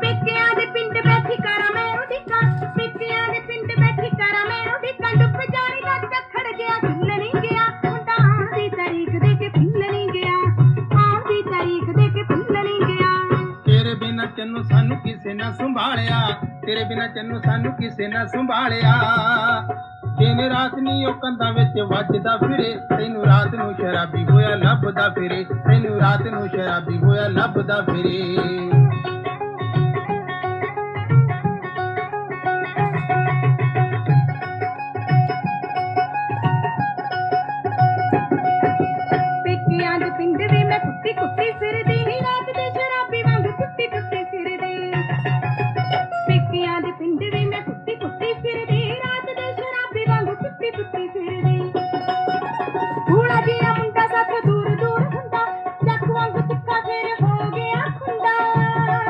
ਪੇਕਿਆਂ ਦੇ ਪਿੰਡ ਬੈਠੀ ਕਰਾਂ ਮੈਂ ਉਡੀਕਾਂ ਪੇਕਿਆਂ ਦੇ ਪਿੰਡ ਬੈਠੀ ਕਰਾਂ ਮੈਂ ਉਡੀਕਾਂ ਡੁੱਬ ਜਾਣੀ ਦਾ ਚੱਖੜ ਗਿਆ ਝੁੱਲ ਨਹੀਂ ਗਿਆ, ਮੁੰਡਾ ਆਉਣ ਤਾਰੀਖ ਦੇ ਕੇ ਭੁੱਲ ਨਹੀਂ ਗਿਆ ਆਉਣ ਤਾਰੀਖ ਦੇ ਕੇ ਭੁੱਲ ਨਹੀਂ ਗਿਆ। ਤੇਰੇ ਬਿਨਾ ਤੈਨੂੰ ਸਾਨੂੰ ਕਿਸੇ ਨਾ ਸੰਭਾਲਿਆ, ਤੇਰੇ ਬਿਨਾ ਤੈਨੂੰ ਸਾਨੂੰ ਕਿਸੇ ਨਾ ਸੰਭਾਲਿਆ। ਦਿਨ ਰਾਤ ਨਹੀਂ ਉਹ ਕੰਧਾਂ ਵਿੱਚ ਵੱਜਦਾ ਫਿਰੇ, ਤੈਨੂੰ ਰਾਤ ਨੂੰ ਸ਼ਰਾਬੀ ਹੋਇਆ ਲੱਭਦਾ ਫਿਰੇ, ਤੈਨੂੰ ਰਾਤ ਨੂੰ ਸ਼ਰਾਬੀ ਹੋਇਆ ਲੱਭਦਾ ਫਿਰੇ। குட்டி சிறிதி